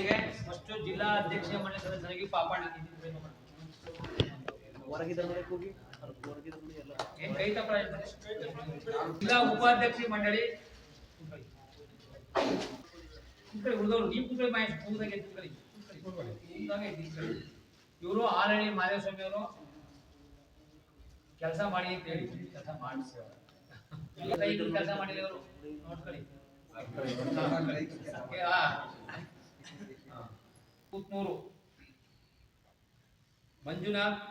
ಸದಸ್ಯರಿಗೆ ಫಸ್ಟ್ ಜಿಲ್ಲಾ ಅಧ್ಯಕ್ಷ ಮಂಡಳಿ ಸದಸ್ಯರಿಗೆ ಪಾಪಣ್ಣ ಜಿಲ್ಲಾ ಉಪಾಧ್ಯಕ್ಷ ಮಂಡಳಿ. ಉಳಿದವರು ನೀವು ಕುತ್ಕೊಳ್ಳಿ ಮಾಹಿತಿ ಕೂದಾಗೆ ಕೂದಾಗೆ ಇವರು ಆಲ್ರೆಡಿ ಮಾದೇವಸ್ವಾಮಿ ಅವರು. ಕೆಲಸ ಮಾಡಿ ಅಂತ ಹೇಳಿ. ಕೆಲಸ ಮಾಡಿಸಿ ಕೆಲಸ ಮಾಡಿಲ್ಲ ಅವರು ನೋಡ್ಕೊಳ್ಳಿ. ಕೂತ್ನೂರು ಮಂಜುನಾಥ್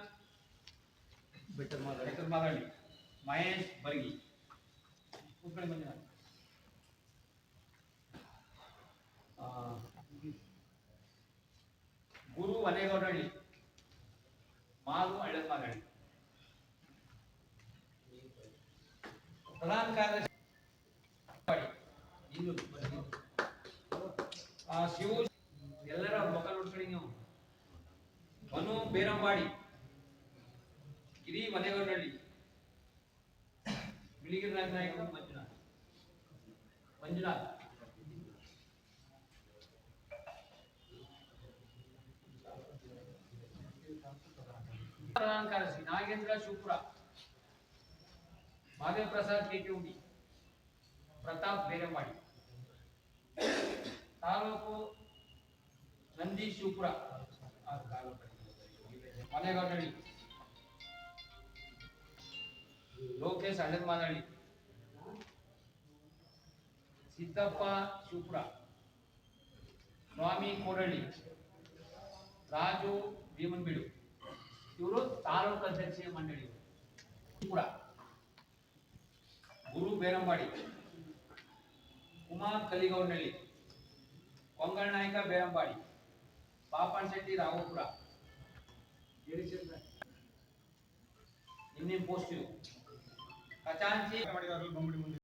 ಬೆಟ್ಟದ ಮಾಗಳ್ಳಿ ಮಹೇಶ್ ಬರ್ಗಿ. ಕೂತ್ಕೊಳ್ಳಿ ಮಂಜುನಾಥ್. ಗುರು ವನೇಗೌಡಹಳ್ಳಿ, ಮಾದು ಹಳ್ಳದ ಮಾಗಳ್ಳಿ ಪ್ರಧಾನ ಕಾರ್ಯದರ್ಶಿ. ಶಿವು ನೀವು ಮನು ಬೇರಂಬಾಡಿ. ಗಿರಿ ಮನೆಗೌಡಹಳ್ಳಿ ಬಿಳಿಗಿರಿ ನಾಯಕ ಮಂಜುನಾಥ್. ಮಂಜುನಾಥ್. ಕಾರ್ಯದರ್ಶಿ ನಾಗೇಂದ್ರ ಶುಕ್ರ ಮಾದೇವ ಪ್ರಸಾದ್ ಕೆಟಿಉಂಡಿ ಪ್ರತಾಪ್ ಬೇರೆಮಾಡಿ ತಾಲೂಕು ನಂದಿ ಶಿವಪುರ ಆ, ತಾಲೂಕು. ಮನೆಗೌಡಹಳ್ಳಿ ಲೋಕೇಶ್ ಹಳ್ಳದ ಮಾದಳ್ಳಿ ಸಿದ್ದಪ್ಪ ಶಿವಪುರ ಸ್ವಾಮಿ ಕೋರಳ್ಳಿ ರಾಜು ಭೀಮನ್ಬೀಡು ಇವರು ತಾಲೂಕು ಅಧ್ಯಕ್ಷೀಯ ಮಂಡಳಿ. ಕೂಡ ಗುರು ಬೇರಂಬಾಡಿ. ಕುಮಾರ್ ಕಲಿಗೌಡನಹಳ್ಳಿ ಕೊಂಗಳ ನಾಯಕ ಬೇರಂಬಾಡಿ. పాపన్ శెట్టి రాఘపుర నిన్నే పోస్ట్? కచాంచి బొమ్మడి గారు బొమ్మడి ముందు.